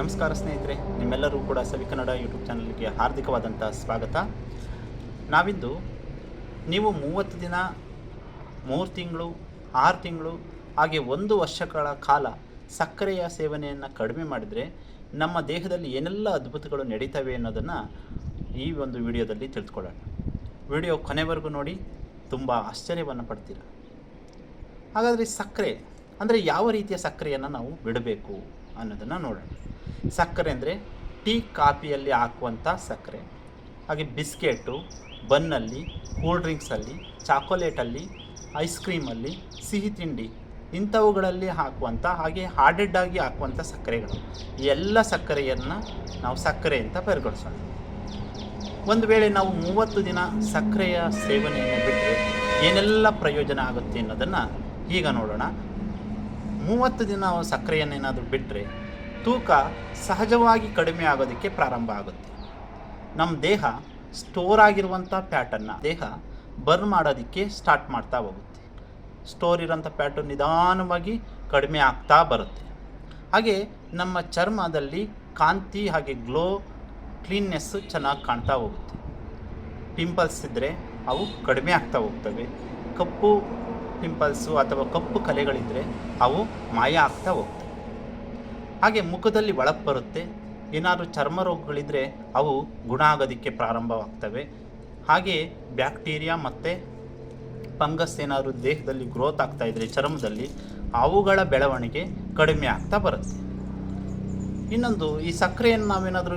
ನಮಸ್ಕಾರ ಸ್ನೇಹಿತರೆ ನಿಮ್ಮೆಲ್ಲರೂ ಕೂಡ ಸವಿ ಕನ್ನಡ ಯೂಟ್ಯೂಬ್ ಚಾನಲ್ಗೆ ಹಾರ್ದಿಕವಾದಂಥ ಸ್ವಾಗತ. ನಾವಿಂದು ನೀವು ಮೂವತ್ತು ದಿನ, ಮೂರು ತಿಂಗಳು, ಆರು ತಿಂಗಳು, ಹಾಗೆ ಒಂದು ವರ್ಷಗಳ ಕಾಲ ಸಕ್ಕರೆಯ ಸೇವನೆಯನ್ನು ಕಡಿಮೆ ಮಾಡಿದರೆ ನಮ್ಮ ದೇಹದಲ್ಲಿ ಏನೆಲ್ಲ ಅದ್ಭುತಗಳು ನಡೀತವೆ ಅನ್ನೋದನ್ನು ಈ ಒಂದು ವಿಡಿಯೋದಲ್ಲಿ ತಿಳಿದುಕೊಳ್ಳೋಣ. ವಿಡಿಯೋ ಕೊನೆವರೆಗೂ ನೋಡಿ, ತುಂಬ ಆಶ್ಚರ್ಯವನ್ನು ಪಡ್ತೀರ? ಹಾಗಾದರೆ ಸಕ್ಕರೆ ಅಂದರೆ ಯಾವ ರೀತಿಯ ಸಕ್ಕರೆಯನ್ನು ನಾವು ಬಿಡಬೇಕು? ಅನ್ನೋದನ್ನು ನೋಡೋಣ. ಸಕ್ಕರೆ ಅಂದರೆ ಟೀ ಕಾಫಿಯಲ್ಲಿ ಹಾಕುವಂಥ ಸಕ್ಕರೆ. ಹಾಗೆ ಬಿಸ್ಕೆಟು, ಬನ್ನಲ್ಲಿ, ಕೂಲ್ ಡ್ರಿಂಕ್ಸಲ್ಲಿ, ಚಾಕೊಲೇಟಲ್ಲಿ, ಐಸ್ ಕ್ರೀಮಲ್ಲಿ, ಸಿಹಿ ತಿಂಡಿ ಇಂಥವುಗಳಲ್ಲಿ ಹಾಕುವಂಥ ಹಾಗೆ ಹಾರ್ಡೆಡ್ ಆಗಿ ಹಾಕುವಂಥ ಸಕ್ಕರೆಗಳು. ಎಲ್ಲ ಸಕ್ಕರೆಯನ್ನು ನಾವು ಸಕ್ಕರೆ ಅಂತ ಪರಿಗಣಿಸೋಣ. ಒಂದು ವೇಳೆ ನಾವು ಮೂವತ್ತು ದಿನ ಸಕ್ಕರೆಯ ಸೇವನೆಯನ್ನು ಬಿಟ್ಟರೆ ಏನೆಲ್ಲ ಪ್ರಯೋಜನ ಆಗುತ್ತೆ ಅನ್ನೋದನ್ನು ಈಗ ನೋಡೋಣ. ಮೂವತ್ತು ದಿನ ನಾವು ಸಕ್ಕರೆಯನ್ನೇನಾದರೂ ಬಿಟ್ಟರೆ ತೂಕ ಸಹಜವಾಗಿ ಕಡಿಮೆ ಆಗೋದಕ್ಕೆ ಪ್ರಾರಂಭ ಆಗುತ್ತೆ. ನಮ್ಮ ದೇಹ ಸ್ಟೋರ್ ಆಗಿರುವಂಥ ಪ್ಯಾಟರ್ನ ದೇಹ ಬರ್ನ್ ಮಾಡೋದಕ್ಕೆ ಸ್ಟಾರ್ಟ್ ಮಾಡ್ತಾ ಹೋಗುತ್ತೆ. ಸ್ಟೋರ್ ಇರೋಂಥ ಪ್ಯಾಟರ್ನ್ ನಿಧಾನವಾಗಿ ಕಡಿಮೆ ಆಗ್ತಾ ಬರುತ್ತೆ. ಹಾಗೆ ನಮ್ಮ ಚರ್ಮದಲ್ಲಿ ಕಾಂತಿ ಹಾಗೆ ಗ್ಲೋ ಕ್ಲೀನ್ನೆಸ್ಸು ಚೆನ್ನಾಗಿ ಕಾಣ್ತಾ ಹೋಗುತ್ತೆ. ಪಿಂಪಲ್ಸ್ ಇದ್ದರೆ ಅವು ಕಡಿಮೆ ಆಗ್ತಾ ಹೋಗ್ತವೆ. ಕಪ್ಪು ಪಿಂಪಲ್ಸು ಅಥವಾ ಕಪ್ಪು ಕಲೆಗಳಿದ್ದರೆ ಅವು ಮಾಯ ಆಗ್ತಾ ಹೋಗ್ತವೆ. ಹಾಗೆ ಮುಖದಲ್ಲಿ ಒಳಗೆ ಬರುತ್ತೆ. ಏನಾದರೂ ಚರ್ಮ ರೋಗಗಳಿದ್ದರೆ ಅವು ಗುಣ ಆಗೋದಕ್ಕೆ ಪ್ರಾರಂಭವಾಗ್ತವೆ. ಹಾಗೆ ಬ್ಯಾಕ್ಟೀರಿಯಾ ಮತ್ತು ಫಂಗಸ್ ಏನಾದರೂ ದೇಹದಲ್ಲಿ ಗ್ರೋತ್ ಆಗ್ತಾ ಇದ್ದರೆ ಚರ್ಮದಲ್ಲಿ ಅವುಗಳ ಬೆಳವಣಿಗೆ ಕಡಿಮೆ ಆಗ್ತಾ ಬರುತ್ತೆ. ಇನ್ನೊಂದು, ಈ ಸಕ್ಕರೆಯನ್ನು ನಾವೇನಾದರೂ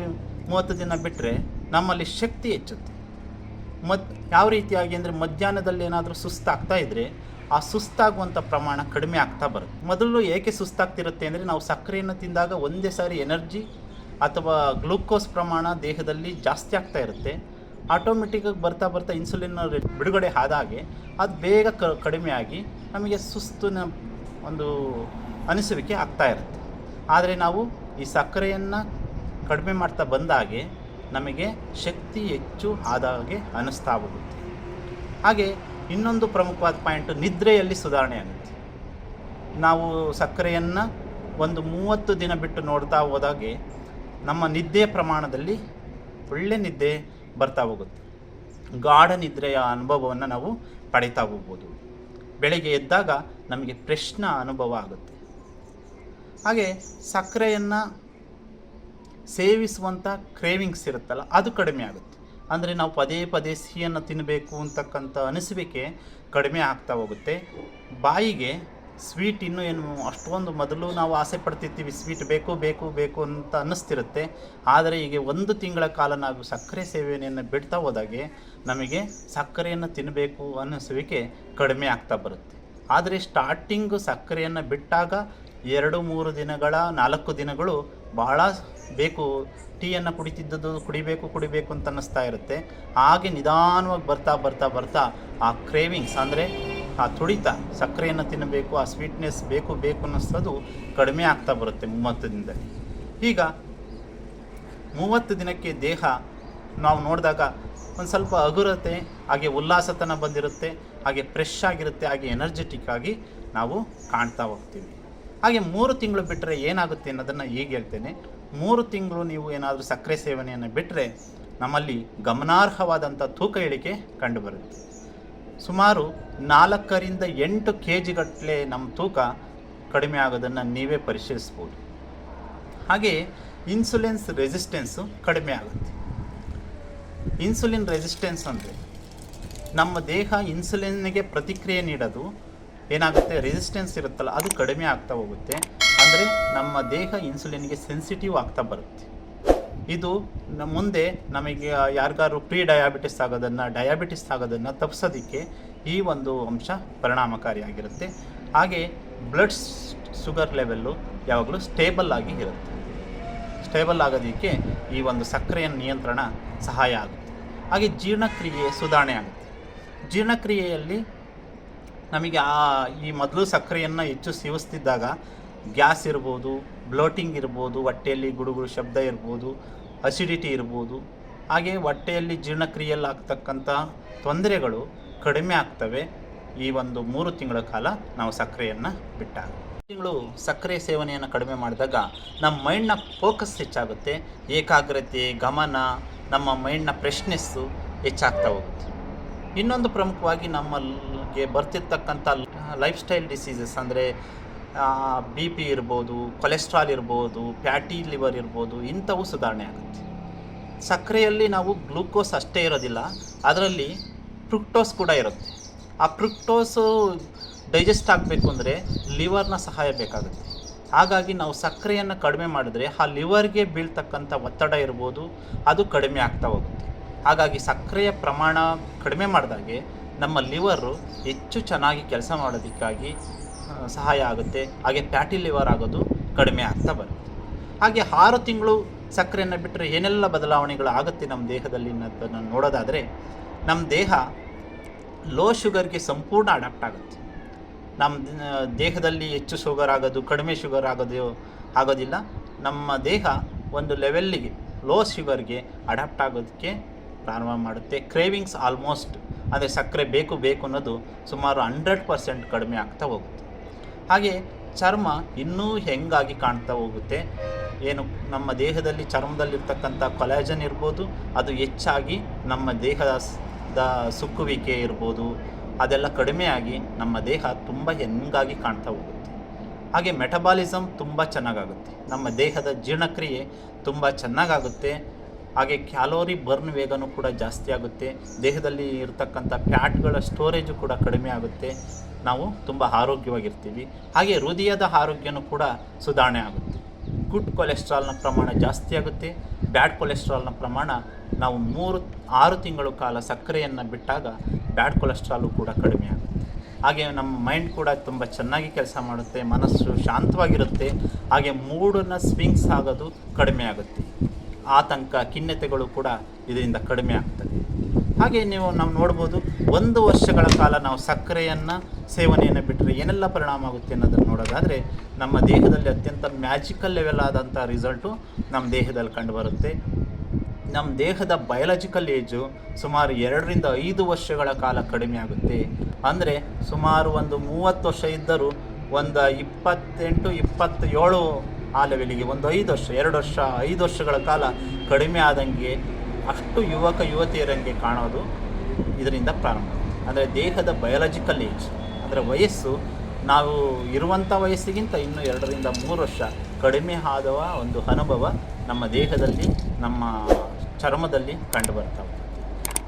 ಮೂವತ್ತು ದಿನ ಬಿಟ್ಟರೆ ನಮ್ಮಲ್ಲಿ ಶಕ್ತಿ ಹೆಚ್ಚುತ್ತೆ. ಮದ್, ಯಾವ ರೀತಿಯಾಗಿ ಅಂದರೆ ಮಧ್ಯಾಹ್ನದಲ್ಲಿ ಏನಾದರೂ ಸುಸ್ತಾಗ್ತಾ ಇದ್ದರೆ ಆ ಸುಸ್ತಾಗುವಂಥ ಪ್ರಮಾಣ ಕಡಿಮೆ ಆಗ್ತಾ ಬರುತ್ತೆ. ಮೊದಲು ಏಕೆ ಸುಸ್ತಾಗ್ತಿರುತ್ತೆ ಅಂದರೆ ನಾವು ಸಕ್ಕರೆಯನ್ನು ತಿಂದಾಗ ಒಂದೇ ಸಾರಿ ಎನರ್ಜಿ ಅಥವಾ ಗ್ಲೂಕೋಸ್ ಪ್ರಮಾಣ ದೇಹದಲ್ಲಿ ಜಾಸ್ತಿ ಆಗ್ತಾ ಇರುತ್ತೆ. ಆಟೋಮೆಟಿಕ್ಕಾಗಿ ಬರ್ತಾ ಬರ್ತಾ ಇನ್ಸುಲಿನ್ ಬಿಡುಗಡೆ ಆದಾಗೆ ಅದು ಬೇಗ ಕ ಕಡಿಮೆ ಆಗಿ ನಮಗೆ ಸುಸ್ತಿನ ಒಂದು ಅನಿಸುವಿಕೆ ಆಗ್ತಾ ಇರುತ್ತೆ. ಆದರೆ ನಾವು ಈ ಸಕ್ಕರೆಯನ್ನು ಕಡಿಮೆ ಮಾಡ್ತಾ ಬಂದಾಗೆ ನಮಗೆ ಶಕ್ತಿ ಹೆಚ್ಚು ಆದಾಗೆ ಅನಿಸ್ತಾ ಹೋಗುತ್ತೆ. ಹಾಗೆ ಇನ್ನೊಂದು ಪ್ರಮುಖವಾದ ಪಾಯಿಂಟು ನಿದ್ರೆಯಲ್ಲಿ ಸುಧಾರಣೆ ಆಗುತ್ತೆ. ನಾವು ಸಕ್ಕರೆಯನ್ನು ಒಂದು ಮೂವತ್ತು ದಿನ ಬಿಟ್ಟು ನೋಡ್ತಾ ಹೋದಾಗೆ ನಮ್ಮ ನಿದ್ದೆಯ ಪ್ರಮಾಣದಲ್ಲಿ ಒಳ್ಳೆ ನಿದ್ದೆ ಬರ್ತಾ ಹೋಗುತ್ತೆ. ಗಾಢ ನಿದ್ರೆಯ ಅನುಭವವನ್ನು ನಾವು ಪಡಿತಾ ಹೋಗ್ಬೋದು. ಬೆಳಗ್ಗೆ ಎದ್ದಾಗ ನಮಗೆ ಪ್ರಶ್ನ ಅನುಭವ ಆಗುತ್ತೆ. ಹಾಗೆ ಸಕ್ಕರೆಯನ್ನು ಸೇವಿಸುವಂಥ ಕ್ರೇವಿಂಗ್ಸ್ ಇರುತ್ತಲ್ಲ, ಅದು ಕಡಿಮೆ ಆಗುತ್ತೆ. ಅಂದರೆ ನಾವು ಪದೇ ಪದೇ ಸಿಹಿಯನ್ನು ತಿನ್ನಬೇಕು ಅಂತಕ್ಕಂಥ ಅನಿಸುವಿಕೆ ಕಡಿಮೆ ಆಗ್ತಾ ಹೋಗುತ್ತೆ. ಬಾಯಿಗೆ ಸ್ವೀಟ್ ಇನ್ನೂ ಏನು ಅಷ್ಟೊಂದು ಮೊದಲು ನಾವು ಆಸೆ ಪಡ್ತಿರ್ತೀವಿ ಸ್ವೀಟ್ ಬೇಕು ಬೇಕು ಬೇಕು ಅಂತ ಅನ್ನಿಸ್ತಿರುತ್ತೆ. ಆದರೆ ಈಗ ಒಂದು ತಿಂಗಳ ಕಾಲ ನಾವು ಸಕ್ಕರೆ ಸೇವನೆಯನ್ನು ಬಿಡ್ತಾ ಹೋದಾಗೆ ನಮಗೆ ಸಕ್ಕರೆಯನ್ನು ತಿನ್ನಬೇಕು ಅನ್ನಿಸುವಿಕೆ ಕಡಿಮೆ ಆಗ್ತಾ ಬರುತ್ತೆ. ಆದರೆ ಸ್ಟಾರ್ಟಿಂಗು ಸಕ್ಕರೆಯನ್ನು ಬಿಟ್ಟಾಗ ಎರಡು, ಮೂರು ದಿನಗಳ, ನಾಲ್ಕು ದಿನಗಳು ಬಹಳ ಬೇಕು, ಟೀಯನ್ನು ಕುಡಿತಿದ್ದದ್ದು ಕುಡಿಬೇಕು ಕುಡಿಬೇಕು ಅಂತ ಅನ್ನಿಸ್ತಾ ಇರುತ್ತೆ. ಹಾಗೆ ನಿಧಾನವಾಗಿ ಬರ್ತಾ ಬರ್ತಾ ಬರ್ತಾ ಆ ಕ್ರೇವಿಂಗ್ಸ್ ಅಂದರೆ ಆ ತುಡಿತ, ಸಕ್ಕರೆಯನ್ನು ತಿನ್ನಬೇಕು, ಆ ಸ್ವೀಟ್ನೆಸ್ ಬೇಕು ಬೇಕು ಅನ್ನಿಸೋದು ಕಡಿಮೆ ಆಗ್ತಾ ಬರುತ್ತೆ ಮೂವತ್ತು ದಿನದಲ್ಲಿ. ಈಗ ಮೂವತ್ತು ದಿನಕ್ಕೆ ದೇಹ ನಾವು ನೋಡಿದಾಗ ಒಂದು ಸ್ವಲ್ಪ ಹಗುರತೆ, ಹಾಗೆ ಉಲ್ಲಾಸತನ ಬಂದಿರುತ್ತೆ, ಹಾಗೆ ಫ್ರೆಶ್ ಆಗಿರುತ್ತೆ, ಹಾಗೆ ಎನರ್ಜೆಟಿಕ್ ಆಗಿ ನಾವು ಕಾಣ್ತಾ ಹೋಗ್ತೀವಿ. ಹಾಗೆ ಮೂರು ತಿಂಗಳು ಬಿಟ್ಟರೆ ಏನಾಗುತ್ತೆ ಅನ್ನೋದನ್ನು ಈಗ ಹೇಳ್ತೇನೆ. ಮೂರು ತಿಂಗಳು ನೀವು ಏನಾದರೂ ಸಕ್ಕರೆ ಸೇವನೆಯನ್ನು ಬಿಟ್ಟರೆ ನಮ್ಮಲ್ಲಿ ಗಮನಾರ್ಹವಾದಂಥ ತೂಕ ಇಳಿಕೆ ಕಂಡುಬರುತ್ತೆ. ಸುಮಾರು ನಾಲ್ಕರಿಂದ ಎಂಟು ಕೆ ಜಿಗಟ್ಟಲೆ ನಮ್ಮ ತೂಕ ಕಡಿಮೆ ಆಗೋದನ್ನು ನೀವೇ ಪರಿಶೀಲಿಸ್ಬೋದು. ಹಾಗೆ ಇನ್ಸುಲಿನ್ಸ್ ರೆಸಿಸ್ಟೆನ್ಸು ಕಡಿಮೆ ಆಗುತ್ತೆ. ಇನ್ಸುಲಿನ್ ರೆಸಿಸ್ಟೆನ್ಸ್ ಅಂದರೆ ನಮ್ಮ ದೇಹ ಇನ್ಸುಲಿನ್ಗೆ ಪ್ರತಿಕ್ರಿಯೆ ನೀಡೋದು ಏನಾಗುತ್ತೆ? ರೆಸಿಸ್ಟೆನ್ಸ್ ಇರುತ್ತಲ್ಲ, ಅದು ಕಡಿಮೆ ಆಗ್ತಾ ಹೋಗುತ್ತೆ. ಅಂದರೆ ನಮ್ಮ ದೇಹ ಇನ್ಸುಲಿನ್ಗೆ ಸೆನ್ಸಿಟಿವ್ ಆಗ್ತಾ ಬರುತ್ತೆ. ಇದು ಮುಂದೆ ನಮಗೆ ಯಾರಿಗಾದ್ರು ಪ್ರೀ ಡಯಾಬಿಟಿಸ್ ಆಗೋದನ್ನು ಡಯಾಬಿಟಿಸ್ ಆಗೋದನ್ನು ತಪ್ಪಿಸೋದಕ್ಕೆ ಈ ಒಂದು ಅಂಶ ಪರಿಣಾಮಕಾರಿಯಾಗಿರುತ್ತೆ. ಹಾಗೆ ಬ್ಲಡ್ ಶುಗರ್ ಲೆವೆಲ್ಲು ಯಾವಾಗಲೂ ಸ್ಟೇಬಲ್ ಆಗಿ ಇರುತ್ತೆ. ಸ್ಟೇಬಲ್ ಆಗೋದಕ್ಕೆ ಈ ಒಂದು ಸಕ್ಕರೆಯ ನಿಯಂತ್ರಣ ಸಹಾಯ ಆಗುತ್ತೆ. ಹಾಗೆ ಜೀರ್ಣಕ್ರಿಯೆ ಸುಧಾರಣೆ ಆಗುತ್ತೆ. ಜೀರ್ಣಕ್ರಿಯೆಯಲ್ಲಿ ನಮಗೆ ಆ ಈ ಮೊದಲು ಸಕ್ಕರೆಯನ್ನು ಹೆಚ್ಚು ಸೇವಿಸ್ತಿದ್ದಾಗ ಗ್ಯಾಸ್ ಇರ್ಬೋದು ಬ್ಲೋಟಿಂಗ್ ಇರ್ಬೋದು, ಹೊಟ್ಟೆಯಲ್ಲಿ ಗುಡುಗುಡು ಶಬ್ದ ಇರ್ಬೋದು ಅಸಿಡಿಟಿ ಇರ್ಬೋದು. ಹಾಗೆ ಹೊಟ್ಟೆಯಲ್ಲಿ ಜೀರ್ಣಕ್ರಿಯೆಯಲ್ಲಿ ಆಗ್ತಕ್ಕಂಥ ತೊಂದರೆಗಳು ಕಡಿಮೆ ಆಗ್ತವೆ. ಈ ಒಂದು ಮೂರು ತಿಂಗಳ ಕಾಲ ನಾವು ಸಕ್ಕರೆಯನ್ನು ಬಿಟ್ಟಾಗ. ತಿಂಗಳು ಸಕ್ಕರೆ ಸೇವನೆಯನ್ನು ಕಡಿಮೆ ಮಾಡಿದಾಗ ನಮ್ಮ ಮೈಂಡ್ನ ಫೋಕಸ್ ಹೆಚ್ಚಾಗುತ್ತೆ. ಏಕಾಗ್ರತೆ, ಗಮನ, ನಮ್ಮ ಮೈಂಡ್ನ ಫ್ರೆಶ್ನೆಸ್ಸು ಹೆಚ್ಚಾಗ್ತಾ ಹೋಗುತ್ತೆ. ಇನ್ನೊಂದು ಪ್ರಮುಖವಾಗಿ ನಮ್ಮಲ್ಲಿಗೆ ಬರ್ತಿರ್ತಕ್ಕಂಥ ಲೈಫ್ ಸ್ಟೈಲ್ ಡಿಸೀಸಸ್ ಅಂದರೆ ಬಿ ಪಿ ಇರ್ಬೋದು ಕೊಲೆಸ್ಟ್ರಾಲ್ ಇರ್ಬೋದು ಫ್ಯಾಟಿ ಲಿವರ್ ಇರ್ಬೋದು, ಇಂಥವು ಸುಧಾರಣೆ ಆಗುತ್ತೆ. ಸಕ್ಕರೆಯಲ್ಲಿ ನಾವು ಗ್ಲೂಕೋಸ್ ಅಷ್ಟೇ ಇರೋದಿಲ್ಲ, ಅದರಲ್ಲಿ ಫ್ರುಕ್ಟೋಸ್ ಕೂಡ ಇರುತ್ತೆ. ಆ ಫ್ರುಕ್ಟೋಸು ಡೈಜೆಸ್ಟ್ ಆಗಬೇಕು ಅಂದರೆ ಲಿವರ್ನ ಸಹಾಯ ಬೇಕಾಗುತ್ತೆ. ಹಾಗಾಗಿ ನಾವು ಸಕ್ಕರೆಯನ್ನು ಕಡಿಮೆ ಮಾಡಿದ್ರೆ ಆ ಲಿವರ್ಗೆ ಬೀಳ್ತಕ್ಕಂಥ ಒತ್ತಡ ಇರ್ಬೋದು, ಅದು ಕಡಿಮೆ ಆಗ್ತಾ ಹೋಗುತ್ತೆ. ಹಾಗಾಗಿ ಸಕ್ಕರೆಯ ಪ್ರಮಾಣ ಕಡಿಮೆ ಮಾಡಿದಾಗೆ ನಮ್ಮ ಲಿವರು ಹೆಚ್ಚು ಚೆನ್ನಾಗಿ ಕೆಲಸ ಮಾಡೋದಕ್ಕಾಗಿ ಸಹಾಯ ಆಗುತ್ತೆ. ಹಾಗೆ ಫ್ಯಾಟಿ ಲಿವರ್ ಆಗೋದು ಕಡಿಮೆ ಆಗ್ತಾ ಬರುತ್ತೆ. ಹಾಗೆ ಆರು ತಿಂಗಳು ಸಕ್ಕರೆಯನ್ನು ಬಿಟ್ಟರೆ ಏನೆಲ್ಲ ಬದಲಾವಣೆಗಳು ಆಗುತ್ತೆ ನಮ್ಮ ದೇಹದಲ್ಲಿ ಅನ್ನೋದನ್ನು ನೋಡೋದಾದರೆ, ನಮ್ಮ ದೇಹ ಲೋ ಶುಗರ್ಗೆ ಸಂಪೂರ್ಣ ಅಡಾಪ್ಟ್ ಆಗುತ್ತೆ. ನಮ್ಮ ದೇಹದಲ್ಲಿ ಹೆಚ್ಚು ಶುಗರ್ ಆಗೋದು, ಕಡಿಮೆ ಶುಗರ್ ಆಗೋದು, ಆಗೋದಿಲ್ಲ. ನಮ್ಮ ದೇಹ ಒಂದು ಲೆವೆಲ್ಲಿಗೆ ಲೋ ಶುಗರ್ಗೆ ಅಡಾಪ್ಟ್ ಆಗೋದಕ್ಕೆ ಪ್ರಾರಂಭ ಮಾಡುತ್ತೆ. ಕ್ರೇವಿಂಗ್ಸ್ ಆಲ್ಮೋಸ್ಟ್ ಅಂದರೆ ಸಕ್ಕರೆ ಬೇಕು ಬೇಕು ಅನ್ನೋದು ಸುಮಾರು ಹಂಡ್ರೆಡ್ ಪರ್ಸೆಂಟ್ ಕಡಿಮೆ ಆಗ್ತಾ ಹೋಗುತ್ತೆ. ಹಾಗೆ ಚರ್ಮ ಇನ್ನೂ ಹೆಂಗಾಗಿ ಕಾಣ್ತಾ ಹೋಗುತ್ತೆ. ಏನು ನಮ್ಮ ದೇಹದಲ್ಲಿ ಚರ್ಮದಲ್ಲಿರ್ತಕ್ಕಂಥ ಕೊಲಾಜನ್ ಇರ್ಬೋದು, ಅದು ಹೆಚ್ಚಾಗಿ ನಮ್ಮ ದೇಹದ ಸುಕ್ಕುವಿಕೆ ಇರ್ಬೋದು, ಅದೆಲ್ಲ ಕಡಿಮೆಯಾಗಿ ನಮ್ಮ ದೇಹ ತುಂಬ ಹೆಂಗಾಗಿ ಕಾಣ್ತಾ ಹೋಗುತ್ತೆ. ಹಾಗೆ ಮೆಟಬಾಲಿಸಮ್ ತುಂಬ ಚೆನ್ನಾಗಾಗುತ್ತೆ. ನಮ್ಮ ದೇಹದ ಜೀರ್ಣಕ್ರಿಯೆ ತುಂಬ ಚೆನ್ನಾಗಾಗುತ್ತೆ. ಹಾಗೆ ಕ್ಯಾಲೋರಿ ಬರ್ನ್ ವೇಗನೂ ಕೂಡ ಜಾಸ್ತಿ ಆಗುತ್ತೆ. ದೇಹದಲ್ಲಿ ಇರತಕ್ಕಂಥ ಫ್ಯಾಟ್ಗಳ ಸ್ಟೋರೇಜು ಕೂಡ ಕಡಿಮೆ ಆಗುತ್ತೆ. ನಾವು ತುಂಬ ಆರೋಗ್ಯವಾಗಿರ್ತೀವಿ. ಹಾಗೆ ಹೃದಯದ ಆರೋಗ್ಯನೂ ಕೂಡ ಸುಧಾರಣೆ ಆಗುತ್ತೆ. ಗುಡ್ ಕೊಲೆಸ್ಟ್ರಾಲ್ನ ಪ್ರಮಾಣ ಜಾಸ್ತಿ ಆಗುತ್ತೆ. ಬ್ಯಾಡ್ ಕೊಲೆಸ್ಟ್ರಾಲ್ನ ಪ್ರಮಾಣ ನಾವು ಮೂರು, ಆರು ತಿಂಗಳು ಕಾಲ ಸಕ್ಕರೆಯನ್ನು ಬಿಟ್ಟಾಗ ಬ್ಯಾಡ್ ಕೊಲೆಸ್ಟ್ರಾಲು ಕೂಡ ಕಡಿಮೆ ಆಗುತ್ತೆ. ಹಾಗೆ ನಮ್ಮ ಮೈಂಡ್ ಕೂಡ ತುಂಬ ಚೆನ್ನಾಗಿ ಕೆಲಸ ಮಾಡುತ್ತೆ. ಮನಸ್ಸು ಶಾಂತವಾಗಿರುತ್ತೆ. ಹಾಗೆ ಮೂಡನ್ನು ಸ್ವಿಂಗ್ಸ್ ಆಗೋದು ಕಡಿಮೆ ಆಗುತ್ತೆ. ಆತಂಕ, ಖಿನ್ನತೆಗಳು ಕೂಡ ಇದರಿಂದ ಕಡಿಮೆ ಆಗ್ತದೆ. ಹಾಗೆ ನೀವು ನಾವು ನೋಡ್ಬೋದು, ಒಂದು ವರ್ಷಗಳ ಕಾಲ ನಾವು ಸಕ್ಕರೆಯನ್ನು, ಸೇವನೆಯನ್ನು ಬಿಟ್ಟರೆ ಏನೆಲ್ಲ ಪರಿಣಾಮ ಆಗುತ್ತೆ ಅನ್ನೋದನ್ನು ನೋಡೋದಾದರೆ, ನಮ್ಮ ದೇಹದಲ್ಲಿ ಅತ್ಯಂತ ಮ್ಯಾಜಿಕಲ್ ಲೆವೆಲ್ ಆದಂಥ ರಿಸಲ್ಟು ನಮ್ಮ ದೇಹದಲ್ಲಿ ಕಂಡುಬರುತ್ತೆ. ನಮ್ಮ ದೇಹದ ಬಯಾಲಜಿಕಲ್ ಏಜು ಸುಮಾರು ಎರಡರಿಂದ ಐದು ವರ್ಷಗಳ ಕಾಲ ಕಡಿಮೆ ಆಗುತ್ತೆ. ಅಂದರೆ ಸುಮಾರು ಒಂದು ಮೂವತ್ತು ವರ್ಷ ಇದ್ದರೂ ಒಂದು ಇಪ್ಪತ್ತೆಂಟು, ಇಪ್ಪತ್ತೇಳು ಆ ಲೆವೆಲಿಗೆ ಒಂದು ಐದು ವರ್ಷ, ಎರಡು ವರ್ಷ, ಐದು ವರ್ಷಗಳ ಕಾಲ ಕಡಿಮೆ ಆದಂಗೆ ಅಷ್ಟು ಯುವಕ, ಯುವತಿಯರಂಗೆ ಕಾಣೋದು ಇದರಿಂದ ಪ್ರಾರಂಭ. ಅಂದರೆ ದೇಹದ ಬಯಾಲಜಿಕಲ್ ಏಜ್ ಅಂದರೆ ವಯಸ್ಸು, ನಾವು ಇರುವಂಥ ವಯಸ್ಸಿಗಿಂತ ಇನ್ನೂ ಎರಡರಿಂದ ಮೂರು ವರ್ಷ ಕಡಿಮೆ ಆದವ ಒಂದು ಅನುಭವ ನಮ್ಮ ದೇಹದಲ್ಲಿ, ನಮ್ಮ ಚರ್ಮದಲ್ಲಿ ಕಂಡುಬರ್ತವೆ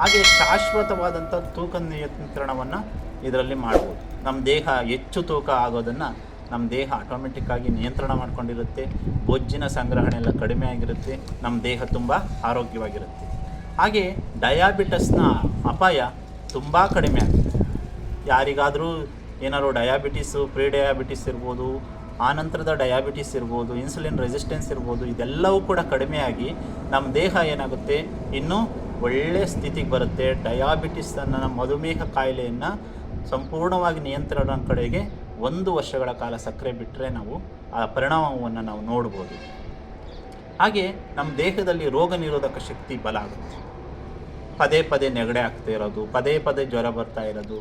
ಹಾಗೆ ಶಾಶ್ವತವಾದಂಥ ತೂಕ ನಿಯಂತ್ರಣವನ್ನು ಇದರಲ್ಲಿ ಮಾಡ್ಬೋದು. ನಮ್ಮ ದೇಹ ಹೆಚ್ಚು ತೂಕ ಆಗೋದನ್ನು ನಮ್ಮ ದೇಹ ಆಟೋಮೆಟಿಕ್ಕಾಗಿ ನಿಯಂತ್ರಣ ಮಾಡ್ಕೊಂಡಿರುತ್ತೆ, ಬೊಜ್ಜಿನ ಸಂಗ್ರಹಣೆ ಎಲ್ಲ ಕಡಿಮೆ ಆಗಿರುತ್ತೆ ನಮ್ಮ ದೇಹ ತುಂಬ ಆರೋಗ್ಯವಾಗಿರುತ್ತೆ. ಹಾಗೆ ಡಯಾಬಿಟಸ್ನ ಅಪಾಯ ತುಂಬ ಕಡಿಮೆ ಆಗುತ್ತೆ. ಯಾರಿಗಾದರೂ ಏನಾದರೂ ಡಯಾಬಿಟಿಸು ಪ್ರೀ ಡಯಾಬಿಟಿಸ್ ಇರ್ಬೋದು ಆನಂತರದ ಡಯಾಬಿಟಿಸ್ ಇರ್ಬೋದು ಇನ್ಸುಲಿನ್ ರೆಸಿಸ್ಟೆನ್ಸ್ ಇರ್ಬೋದು, ಇದೆಲ್ಲವೂ ಕೂಡ ಕಡಿಮೆಯಾಗಿ ನಮ್ಮ ದೇಹ ಏನಾಗುತ್ತೆ? ಇನ್ನೂ ಒಳ್ಳೆಯ ಸ್ಥಿತಿಗೆ ಬರುತ್ತೆ. ಡಯಾಬಿಟಿಸ್ ಅನ್ನ ಮಧುಮೇಹ ಕಾಯಿಲೆಯನ್ನು ಸಂಪೂರ್ಣವಾಗಿ ನಿಯಂತ್ರಣ ಕಡೆಗೆ ಒಂದು ವರ್ಷಗಳ ಕಾಲ ಸಕ್ಕರೆ ಬಿಟ್ಟರೆ ನಾವು ಆ ಪರಿಣಾಮವನ್ನು ನಾವು ನೋಡ್ಬೋದು. ಹಾಗೆ ನಮ್ಮ ದೇಹದಲ್ಲಿ ರೋಗ ನಿರೋಧಕ ಶಕ್ತಿ ಬಲ ಆಗುತ್ತೆ. ಪದೇ ಪದೇ ನೆಗಡೆ ಆಗ್ತಾ ಇರೋದು, ಪದೇ ಪದೇ ಜ್ವರ ಬರ್ತಾ ಇರೋದು,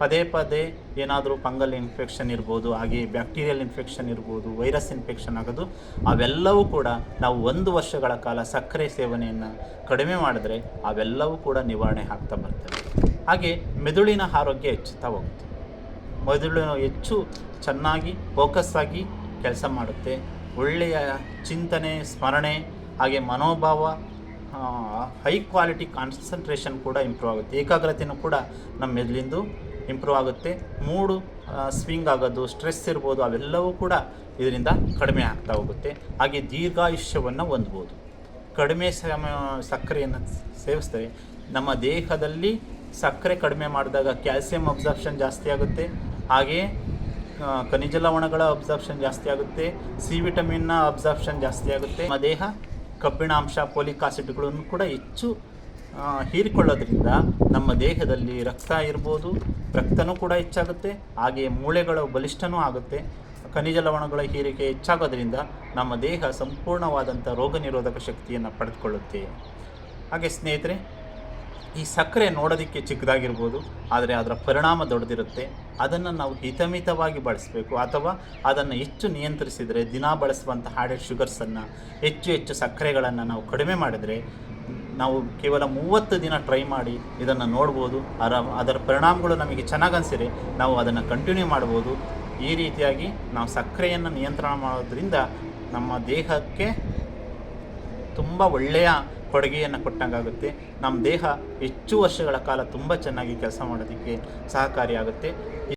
ಪದೇ ಪದೇ ಏನಾದರೂ ಫಂಗಲ್ ಇನ್ಫೆಕ್ಷನ್ ಇರ್ಬೋದು, ಹಾಗೆ ಬ್ಯಾಕ್ಟೀರಿಯಲ್ ಇನ್ಫೆಕ್ಷನ್ ಇರ್ಬೋದು, ವೈರಸ್ ಇನ್ಫೆಕ್ಷನ್ ಆಗೋದು, ಅವೆಲ್ಲವೂ ಕೂಡ ನಾವು ಒಂದು ವರ್ಷಗಳ ಕಾಲ ಸಕ್ಕರೆ ಸೇವನೆಯನ್ನು ಕಡಿಮೆ ಮಾಡಿದ್ರೆ ಅವೆಲ್ಲವೂ ಕೂಡ ನಿವಾರಣೆ ಆಗ್ತಾ ಬರ್ತವೆ. ಹಾಗೆ ಮೆದುಳಿನ ಆರೋಗ್ಯ ಹೆಚ್ಚುತ್ತಾ ಹೋಗುತ್ತೆ. ಮೆದುಳು ಹೆಚ್ಚು ಚೆನ್ನಾಗಿ ಫೋಕಸ್ ಆಗಿ ಕೆಲಸ ಮಾಡುತ್ತೆ. ಒಳ್ಳೆಯ ಚಿಂತನೆ, ಸ್ಮರಣೆ, ಹಾಗೆ ಮನೋಭಾವ ಹೈ ಕ್ವಾಲಿಟಿ ಕಾನ್ಸಂಟ್ರೇಷನ್ ಕೂಡ ಇಂಪ್ರೂವ್ ಆಗುತ್ತೆ. ಏಕಾಗ್ರತೆಯೂ ಕೂಡ ನಮ್ಮ ಮೆದುಳಿಂದು ಇಂಪ್ರೂವ್ ಆಗುತ್ತೆ. ಮೂಡು ಸ್ವಿಂಗ್ ಆಗೋದು ಸ್ಟ್ರೆಸ್ ಇರ್ಬೋದು, ಅವೆಲ್ಲವೂ ಕೂಡ ಇದರಿಂದ ಕಡಿಮೆ ಆಗ್ತಾ ಹೋಗುತ್ತೆ. ಹಾಗೆ ದೀರ್ಘಾಯುಷ್ಯವನ್ನು ಹೊಂದ್ಬೋದು. ಕಡಿಮೆ ಸಮ, ಸಕ್ಕರೆಯನ್ನು ಸೇವಿಸ್ತೇವೆ. ನಮ್ಮ ದೇಹದಲ್ಲಿ ಸಕ್ಕರೆ ಕಡಿಮೆ ಮಾಡಿದಾಗ ಕ್ಯಾಲ್ಸಿಯಂ ಅಬ್ಸಾರ್ಪ್ಷನ್ ಜಾಸ್ತಿ ಆಗುತ್ತೆ. ಹಾಗೆಯೇ ಖನಿಜ ಲವಣಗಳ ಅಬ್ಸಾರ್ಪ್ಷನ್ ಜಾಸ್ತಿ ಆಗುತ್ತೆ ಸಿ ವಿಟಮಿನ್ನ ಅಬ್ಸಾರ್ಪ್ಷನ್ ಜಾಸ್ತಿ ಆಗುತ್ತೆ. ನಮ್ಮ ದೇಹ ಕಬ್ಬಿಣಾಂಶ ಪೋಲಿಕ್ ಆಸಿಡ್ಗಳನ್ನು ಕೂಡ ಹೆಚ್ಚು ಹೀರಿಕೊಳ್ಳೋದ್ರಿಂದ ನಮ್ಮ ದೇಹದಲ್ಲಿ ರಕ್ತ ಇರ್ಬೋದು, ರಕ್ತನೂ ಕೂಡ ಹೆಚ್ಚಾಗುತ್ತೆ, ಹಾಗೆ ಮೂಳೆಗಳ ಬಲಿಷ್ಠನೂ ಆಗುತ್ತೆ. ಖನಿಜ ಲವಣಗಳ ಹೀರಿಕೆ ಹೆಚ್ಚಾಗೋದ್ರಿಂದ ನಮ್ಮ ದೇಹ ಸಂಪೂರ್ಣವಾದಂಥ ರೋಗ ನಿರೋಧಕ ಶಕ್ತಿಯನ್ನು ಪಡೆದುಕೊಳ್ಳುತ್ತೆ. ಹಾಗೆ ಸ್ನೇಹಿತರೆ ಈ ಸಕ್ಕರೆ ನೋಡೋದಕ್ಕೆ ಚಿಕ್ಕದಾಗಿರ್ಬೋದು, ಆದರೆ ಅದರ ಪರಿಣಾಮ ದೊಡ್ಡದಿರುತ್ತೆ. ಅದನ್ನು ನಾವು ಹಿತಮಿತವಾಗಿ ಬಳಸಬೇಕು. ಅಥವಾ ಅದನ್ನು ಹೆಚ್ಚು ನಿಯಂತ್ರಿಸಿದರೆ, ದಿನ ಬಳಸುವಂಥ ಹಾಡೆಡ್ ಶುಗರ್ಸನ್ನು ಹೆಚ್ಚು ಹೆಚ್ಚು ಸಕ್ಕರೆಗಳನ್ನು ನಾವು ಕಡಿಮೆ ಮಾಡಿದರೆ, ನಾವು ಕೇವಲ ಮೂವತ್ತು ದಿನ ಟ್ರೈ ಮಾಡಿ ಇದನ್ನು ನೋಡ್ಬೋದು. ಅದರ ಅದರ ಪರಿಣಾಮಗಳು ನಮಗೆ ಚೆನ್ನಾಗಿ ನಾವು ಅದನ್ನು ಕಂಟಿನ್ಯೂ ಮಾಡ್ಬೋದು. ಈ ರೀತಿಯಾಗಿ ನಾವು ಸಕ್ಕರೆಯನ್ನು ನಿಯಂತ್ರಣ ಮಾಡೋದ್ರಿಂದ ನಮ್ಮ ದೇಹಕ್ಕೆ ತುಂಬ ಒಳ್ಳೆಯ ಕೊಡುಗೆಯನ್ನು ಕೊಟ್ಟಂಗಾಗುತ್ತೆ. ನಮ್ಮ ದೇಹ ಹೆಚ್ಚು ವರ್ಷಗಳ ಕಾಲ ತುಂಬ ಚೆನ್ನಾಗಿ ಕೆಲಸ ಮಾಡೋದಕ್ಕೆ ಸಹಕಾರಿಯಾಗುತ್ತೆ.